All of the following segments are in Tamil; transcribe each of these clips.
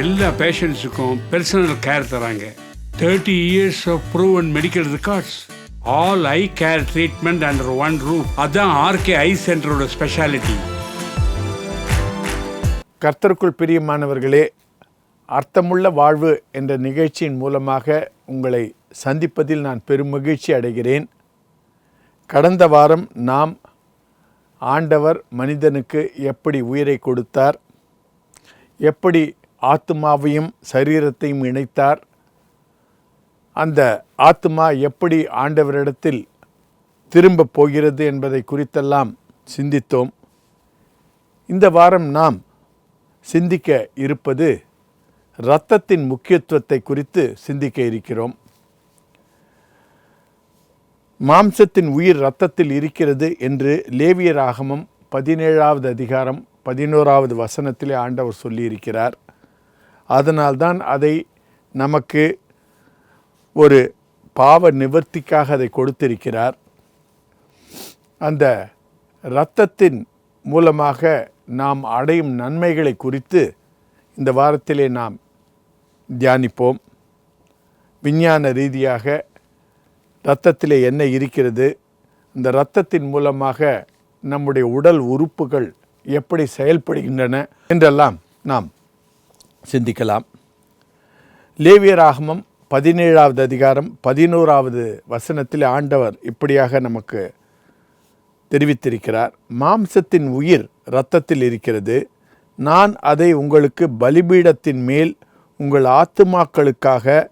எல்லா பேஷண்ட்ஸுக்கும் பர்சனல் கேர் தராங்க. Thirty years of proven medical records all eye care treatment under one roof அதான் ஆர்கே ஐ சென்டரோட ஸ்பெஷாலிட்டி கர்த்தருக்குள் பிரியமானவர்களே அர்த்தமுள்ள வாழ்வு என்ற நிகழ்ச்சியின் மூலமாக உங்களை சந்திப்பதில் நான் பெரும் மகிழ்ச்சி அடைகிறேன். கடந்த வாரம் நாம் ஆண்டவர் மனிதனுக்கு எப்படி உயிரை கொடுத்தார் எப்படி ஆத்மாவையும் சரீரத்தையும் இணைத்தார். அந்த ஆத்மா எப்படி ஆண்டவரிடத்தில் திரும்பப் போகிறது என்பதை குறித்தெல்லாம் சிந்தித்தோம். இந்த வாரம் நாம் சிந்திக்க இருப்பது இரத்தத்தின் முக்கியத்துவத்தை குறித்து சிந்திக்க இருக்கிறோம். மாம்சத்தின் உயிர் இரத்தத்தில் இருக்கிறது என்று லேவியர் ஆகமம் பதினேழாவது அதிகாரம் பதினோராவது வசனத்திலே ஆண்டவர் சொல்லியிருக்கிறார். அதனால்தான் அதை நமக்கு ஒரு பாவ நிவர்த்திக்காக அதை கொடுத்திருக்கிறார். அந்த இரத்தத்தின் மூலமாக நாம் அடையும் நன்மைகளை குறித்து இந்த வாரத்திலே நாம் தியானிப்போம். விஞ்ஞான ரீதியாக இரத்தத்திலே என்ன இருக்கிறது? இந்த இரத்தத்தின் மூலமாக நம்முடைய உடல் உறுப்புகள் எப்படி செயல்படுகின்றன? என்றெல்லாம் நாம் சிந்திக்கலாம். லேவியராகமம் பதினேழாவது அதிகாரம் பதினோராவது வசனத்தில் ஆண்டவர் இப்படியாக நமக்கு தெரிவித்திருக்கிறார். மாம்சத்தின் உயிர் இரத்தத்தில் இருக்கிறது. நான் அதை உங்களுக்கு பலிபீடத்தின் மேல் உங்கள் ஆத்துமாக்களுக்காக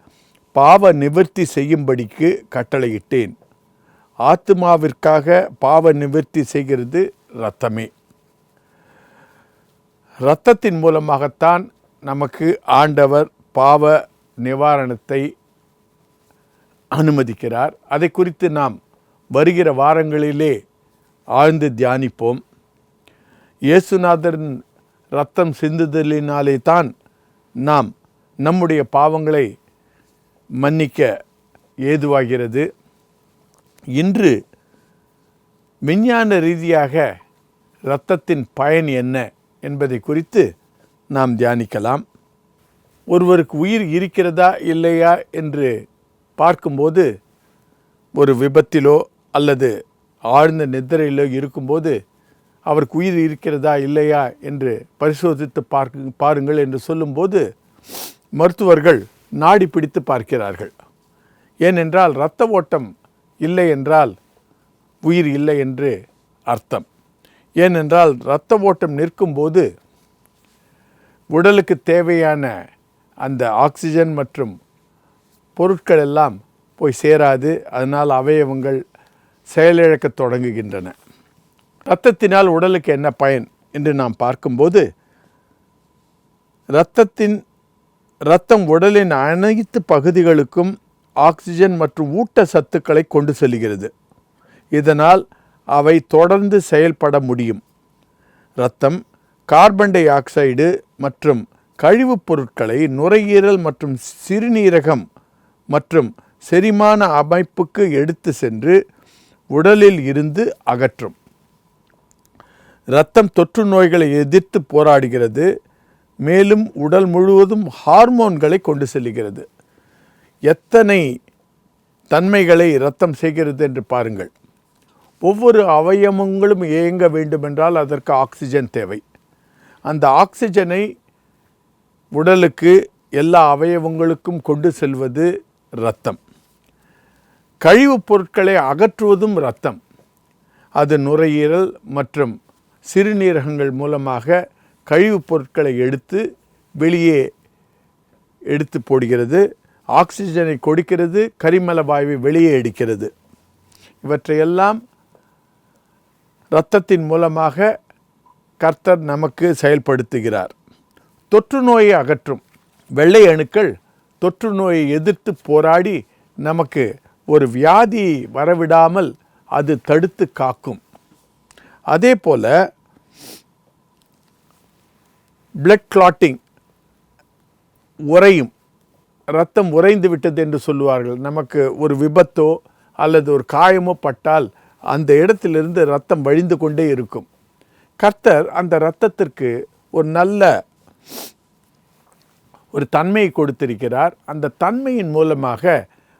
பாவ நிவர்த்தி செய்யும்படிக்கு கட்டளையிட்டேன். ஆத்துமாவிற்காக பாவ நிவர்த்தி செய்கிறது இரத்தமே. இரத்தத்தின் மூலமாகத்தான் நமக்கு ஆண்டவர் பாவ நிவாரணத்தை அனுமதிக்கிறார். அதை குறித்து நாம் வருகிற வாரங்களிலே ஆழ்ந்து தியானிப்போம். இயேசுநாதரின் ரத்தம் சிந்துதலினாலே தான் நாம் நம்முடைய பாவங்களை மன்னிக்க ஏதுவாகிறது. இன்று விஞ்ஞான ரீதியாக இரத்தத்தின் பயன் என்ன என்பதை குறித்து நாம் தியானிக்கலாம். ஒருவருக்கு உயிர் இருக்கிறதா இல்லையா என்று பார்க்கும்போது ஒரு விபத்திலோ அல்லது ஆழ்ந்த நித்திரையிலோ இருக்கும்போது அவருக்கு உயிர் இருக்கிறதா இல்லையா என்று பரிசோதித்து பார்க்க பாருங்கள் என்று சொல்லும்போது மருத்துவர்கள் நாடி பிடித்து பார்க்கிறார்கள். ஏனென்றால் இரத்த ஓட்டம் இல்லை என்றால் உயிர் இல்லை என்று அர்த்தம். ஏனென்றால் இரத்த ஓட்டம் நிற்கும்போது உடலுக்கு தேவையான அந்த ஆக்சிஜன் மற்றும் பொருட்கள் எல்லாம் போய் சேராது. அதனால் அவயவங்கள் செயலிழக்கத் தொடங்குகின்றன. இரத்தத்தினால் உடலுக்கு என்ன பயன் என்று நாம் பார்க்கும்போது இரத்தத்தின் இரத்தம் உடலின் அனைத்து பகுதிகளுக்கும் ஆக்சிஜன் மற்றும் ஊட்ட சத்துக்களை கொண்டு செல்கிறது. இதனால் அவை தொடர்ந்து செயல்பட முடியும். இரத்தம் கார்பன் டை ஆக்சைடு மற்றும் கழிவுப் பொருட்களை நுரையீரல் மற்றும் சிறுநீரகம் மற்றும் செரிமான அமைப்புக்கு எடுத்து சென்று உடலில் இருந்து அகற்றும். இரத்தம் தொற்று நோய்களை எதிர்த்து போராடுகிறது. மேலும் உடல் முழுவதும் ஹார்மோன்களை கொண்டு செல்கிறது. எத்தனை தன்மைகளை இரத்தம் செய்கிறது என்று பாருங்கள். ஒவ்வொரு அவயவங்களும் இயங்க வேண்டுமென்றால் அதற்கு ஆக்சிஜன் தேவை. அந்த ஆக்சிஜனை உடலுக்கு எல்லா அவயவங்களுக்கும் கொண்டு செல்வது இரத்தம். கழிவுப் பொருட்களை அகற்றுவதும் இரத்தம். அது நுரையீரல் மற்றும் சிறுநீரகங்கள் மூலமாக கழிவுப் பொருட்களை எடுத்து வெளியே எடுத்து போடுகிறது. ஆக்சிஜனை கொடுக்கிறது கரிமல வாயுவை வெளியே எடுக்கிறது. இவற்றையெல்லாம் இரத்தத்தின் மூலமாக கர்த்தர் நமக்கு செயல்படுத்துகிறார். தொற்று நோயை அகற்றும். வெள்ளை அணுக்கள் தொற்று நோயை எதிர்த்து போராடி நமக்கு ஒரு வியாதி வரவிடாமல் அது தடுத்து காக்கும். அதே போல பிளட் கிளாட்டிங் உறையும். ரத்தம் உறைந்து விட்டது என்று சொல்லுவார்கள். நமக்கு ஒரு விபத்தோ அல்லது ஒரு காயமோ பட்டால் அந்த இடத்திலிருந்து ரத்தம் வழிந்து கொண்டே இருக்கும். கர்த்தர் அந்த இரத்தத்திற்கு ஒரு நல்ல ஒரு தன்மையை கொடுத்திருக்கிறார். அந்த தன்மையின் மூலமாக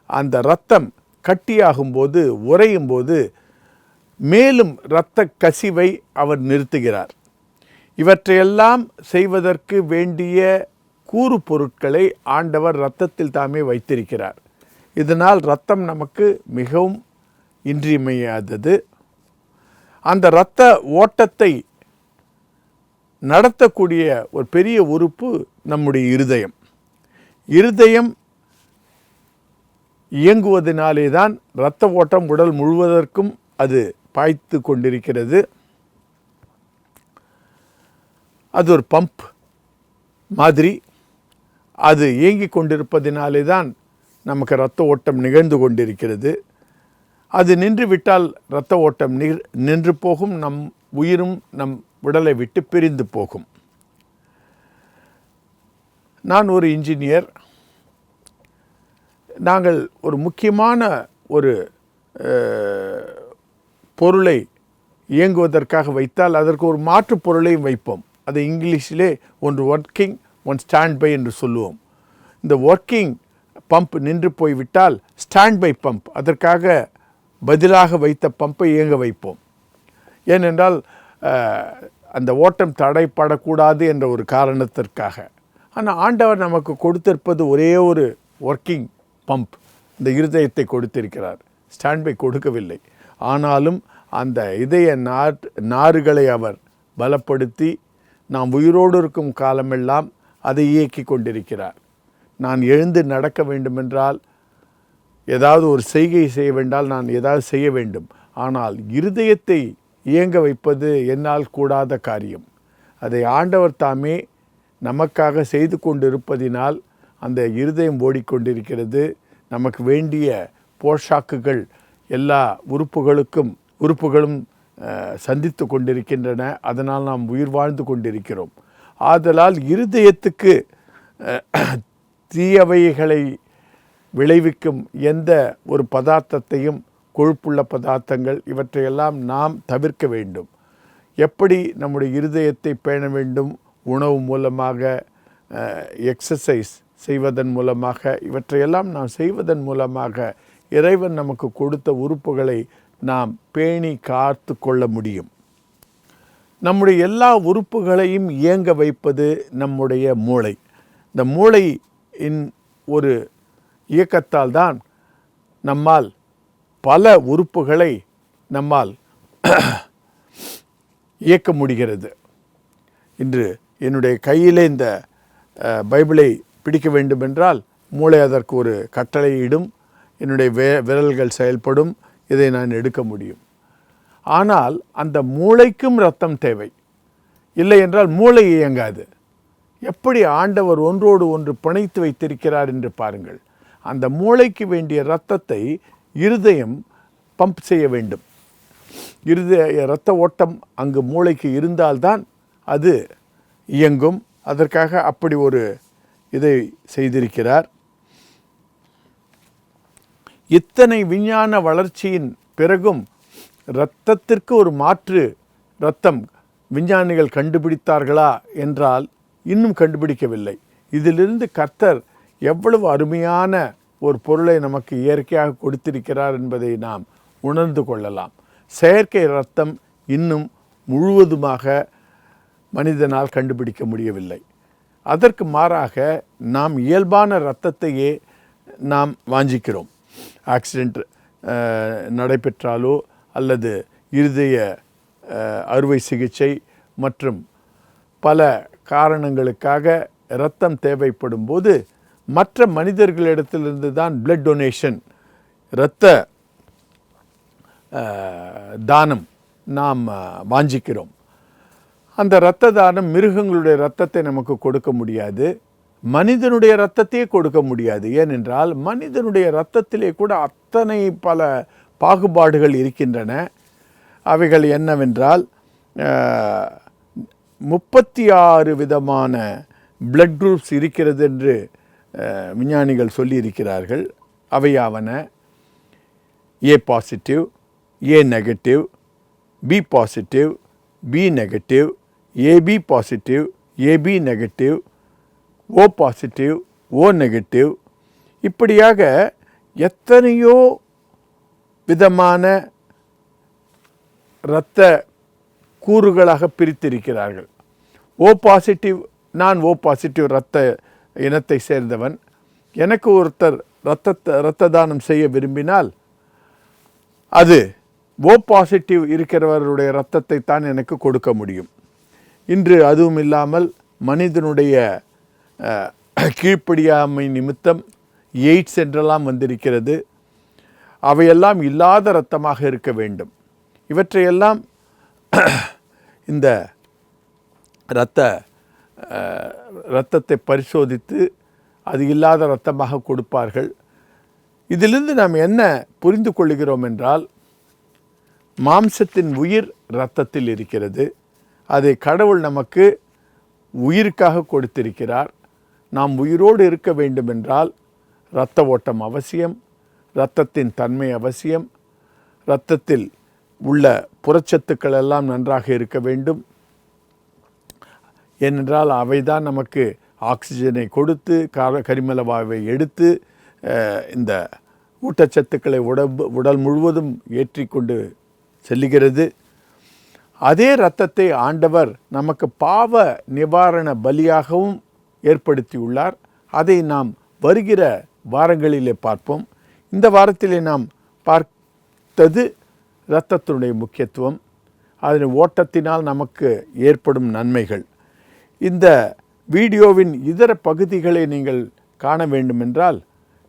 அந்த இரத்தம் கட்டியாகும்போது உறையும் போது மேலும் இரத்த கசிவை அவர் நிறுத்துகிறார். இவற்றையெல்லாம் செய்வதற்கு வேண்டிய கூறு பொருட்களை ஆண்டவர் இரத்தத்தில் தாமே வைத்திருக்கிறார். இதனால் இரத்தம் நமக்கு மிகவும் இன்றியமையாதது. அந்த இரத்த ஓட்டத்தை நடத்தக்கூடிய ஒரு பெரிய உறுப்பு நம்முடைய இருதயம். இருதயம் இயங்குவதனாலே தான் இரத்த ஓட்டம் உடல் முழுவதற்கும் அது பாய்த்து கொண்டிருக்கிறது. அது ஒரு பம்ப் மாதிரி. அது இயங்கி கொண்டிருப்பதினாலே தான் நமக்கு இரத்த ஓட்டம் நிகழ்ந்து கொண்டிருக்கிறது. அது நின்று விட்டால் இரத்த ஓட்டம் நின்று போகும். நம் உயிரும் நம் உடலை விட்டு பிரிந்து போகும். நான் ஒரு இன்ஜினியர். நாங்கள் ஒரு முக்கியமான ஒரு பொருளை இயங்குவதற்காக வைத்தால் அதற்கு ஒரு மாற்று பொருளையும் வைப்போம். அதை இங்கிலீஷிலே ஒன்று ஒர்க்கிங் ஒன் ஸ்டாண்ட் பை என்று சொல்லுவோம். இந்த ஒர்க்கிங் பம்ப் நின்று போய்விட்டால் ஸ்டாண்ட் பை பம்ப் அதற்காக பதிலாக வைத்த பம்பை இயங்க வைப்போம். ஏனென்றால் அந்த ஓட்டம் தடைப்படக்கூடாது என்ற ஒரு காரணத்திற்காக. ஆனால் ஆண்டவர் நமக்கு கொடுத்திருப்பது ஒரே ஒரு ஒர்க்கிங் பம்ப் இந்த இருதயத்தை கொடுத்திருக்கிறார். ஸ்டாண்ட்பை கொடுக்கவில்லை. ஆனாலும் அந்த இதய நார் நாறுகளை அவர் பலப்படுத்தி நாம் உயிரோடு இருக்கும் காலமெல்லாம் அதை இயக்கி கொண்டிருக்கிறார். நான் எழுந்து நடக்க வேண்டுமென்றால் ஏதாவது ஒரு செய்கை செய்ய வேண்டால் நான் ஏதாவது செய்ய வேண்டும். ஆனால் இருதயத்தை இயங்க வைப்பது என்னால் கூடாத காரியம். அதை ஆண்டவர் தாமே நமக்காக செய்து கொண்டிருப்பதினால் அந்த இருதயம் ஓடிக்கொண்டிருக்கிறது. நமக்கு வேண்டிய போஷாக்குகள் எல்லா உறுப்புகளுக்கும் உறுப்புகளும் சந்தித்து கொண்டிருக்கின்றன. அதனால் நாம் உயிர் வாழ்ந்து கொண்டிருக்கிறோம். ஆதலால் இருதயத்துக்கு தீயவைகளை விளைவிக்கும் எந்த ஒரு பதார்த்தத்தையும் கொழுப்புள்ள பதார்த்தங்கள் இவற்றையெல்லாம் நாம் தவிர்க்க வேண்டும். எப்படி நம்முடைய இருதயத்தை பேண வேண்டும்? உணவு மூலமாக எக்ஸசைஸ் செய்வதன் மூலமாக இவற்றையெல்லாம் நாம் செய்வதன் மூலமாக இறைவன் நமக்கு கொடுத்த உறுப்புகளை நாம் பேணி காத்து கொள்ள முடியும். நம்முடைய எல்லா உறுப்புகளையும் இயங்க வைப்பது நம்முடைய மூளை. இந்த மூளையின் ஒரு இயக்கத்தால் தான் நம்மால் பல உறுப்புகளை நம்மால் இயக்க முடிகிறது. இன்று என்னுடைய கையிலே இந்த பைபிளை பிடிக்க வேண்டுமென்றால் மூளை அதற்கு ஒரு கட்டளையிடும் என்னுடைய வே விரல்கள் செயல்படும் இதை நான் எடுக்க முடியும். ஆனால் அந்த மூளைக்கும் ரத்தம் தேவை. இல்லை என்றால் மூளை இயங்காது. எப்படி ஆண்டவர் ஒன்றோடு ஒன்று பிணைத்து வைத்திருக்கிறார் என்று பாருங்கள். அந்த மூளைக்கு வேண்டிய இரத்தத்தை இருதயம் பம்ப் செய்ய வேண்டும். இருதய இரத்த ஓட்டம் அங்கு மூளைக்கு இருந்தால்தான் அது இயங்கும். அதற்காக அப்படி ஒரு இதை செய்திருக்கிறார். இத்தனை விஞ்ஞான வளர்ச்சியின் பிறகும் இரத்தத்திற்கு ஒரு மாற்று இரத்தம் விஞ்ஞானிகள் கண்டுபிடித்தார்களா என்றால் இன்னும் கண்டுபிடிக்கவில்லை. இதிலிருந்து கர்த்தர் எவ்வளவு அருமையான ஒரு பொருளை நமக்கு இயற்கையாக கொடுத்திருக்கிறார் என்பதை நாம் உணர்ந்து கொள்ளலாம். செயற்கை ரத்தம் இன்னும் முழுவதுமாக மனிதனால் கண்டுபிடிக்க முடியவில்லை. அதற்கு மாறாக நாம் இயல்பான இரத்தத்தையே நாம் வாஞ்சிக்கிறோம். ஆக்சிடெண்ட் நடைபெற்றாலோ அல்லது இருதய அறுவை சிகிச்சை மற்றும் பல காரணங்களுக்காக இரத்தம் தேவைப்படும் போது மற்ற மனிதர்களிடத்திலிருந்து தான் பிளட் டொனேஷன் இரத்த தானம் நாம் வாஞ்சிக்கிறோம். அந்த இரத்த தானம் மிருகங்களுடைய இரத்தத்தை நமக்கு கொடுக்க முடியாது. மனிதனுடைய இரத்தத்தையே கொடுக்க முடியாது. ஏனென்றால் மனிதனுடைய இரத்தத்திலே கூட அத்தனை பல பாகுபாடுகள் இருக்கின்றன. அவைகள் என்னவென்றால் முப்பத்தி ஆறு விதமான பிளட் குரூப்ஸ் இருக்கிறது என்று விஞ்ஞானிகள் சொல்லியிருக்கிறார்கள் அவையாவன A positive A negative B positive B negative AB positive AB negative O positive O negative இப்படியாக எத்தனையோ விதமான இரத்த கூறுகளாக பிரித்திருக்கிறார்கள். ஓ பாசிட்டிவ் நான் ஓ பாசிட்டிவ் இரத்த இனத்தை சேர்ந்தவன். எனக்கு ஒருத்தர் இரத்தத்தை இரத்த தானம் செய்ய விரும்பினால் அது ஓ பாசிட்டிவ் இருக்கிறவருடைய இரத்தத்தை தான் எனக்கு கொடுக்க முடியும். இன்று அதுவும் இல்லாமல் மனிதனுடைய கீழ்ப்படியாமை நிமித்தம் எய்ட்ஸ் என்றெல்லாம் வந்திருக்கிறது. அவையெல்லாம் இல்லாத இரத்தமாக இருக்க வேண்டும். இவற்றையெல்லாம் இந்த இரத்த இரத்தத்தை பரிசோதித்து அது இல்லாத இரத்தமாக கொடுப்பார்கள். இதிலிருந்து நாம் என்ன புரிந்து கொள்கிறோம் என்றால் மாம்சத்தின் உயிர் இரத்தத்தில் இருக்கிறது. அதை கடவுள் நமக்கு உயிருக்காக கொடுத்திருக்கிறார். நாம் உயிரோடு இருக்க வேண்டுமென்றால் இரத்த ஓட்டம் அவசியம் இரத்தத்தின் தன்மை அவசியம் இரத்தத்தில் உள்ள புறச்சத்துக்கள் எல்லாம் நன்றாக இருக்க வேண்டும். ஏனென்றால் அவைதான் நமக்கு ஆக்சிஜனை கொடுத்து கார கரிமல வாயுவை எடுத்து இந்த ஊட்டச்சத்துக்களை உடம்பு உடல் முழுவதும் ஏற்றிக்கொண்டு செல்லுகிறது. அதே இரத்தத்தை ஆண்டவர் நமக்கு பாவ நிவாரண பலியாகவும் ஏற்படுத்தியுள்ளார். அதை நாம் வருகிற வாரங்களிலே பார்ப்போம். இந்த வாரத்திலே நாம் பார்த்தது இரத்தத்தினுடைய முக்கியத்துவம். அதன் ஓட்டத்தினால் நமக்கு ஏற்படும் நன்மைகள். இந்த வீடியோவின் இதர பகுதிகளை நீங்கள் காண வேண்டுமென்றால்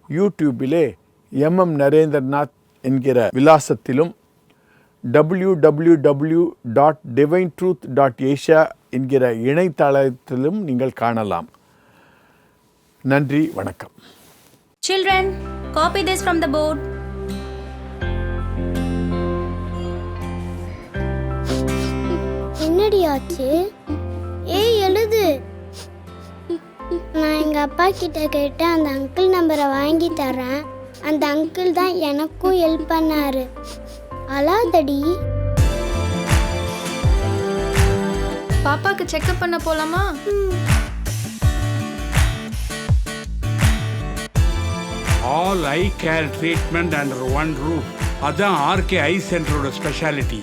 யூடியூபிலே எம்எம் நரேந்திரநாத் என்கிற விலாசத்திலும் www.divineTruth.asia dot divine truth dot Asia என்கிற இணையதளத்திலும் நீங்கள் காணலாம். நன்றி வணக்கம். Children, copy this from the board. என்னடி ஆச்சு? ஏய் எழுது. நான் எங்க அப்பா கிட்ட கேட்டு அந்த அங்கிள் நம்பரை வாங்கி தரேன் அந்த அங்கிள் தான் எனக்கும் ஹெல்ப் பண்ணாரு. அழாதடி. பாப்பாக்கு செக்அப் பண்ண போலாமா? All eye care treatment under one roof அதான் ஆர்கே ஐ சென்டரோட ஸ்பெஷாலிட்டி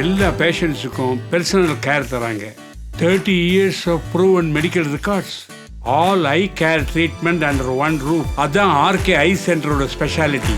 எல்லா பேஷண்ட்ஸுக்கும் பெர்சனல் கேர் தராங்க. Thirty years of proven medical records all eye care treatment under one roof அதான் ஆர்கே ஐ சென்டரோட ஸ்பெஷாலிட்டி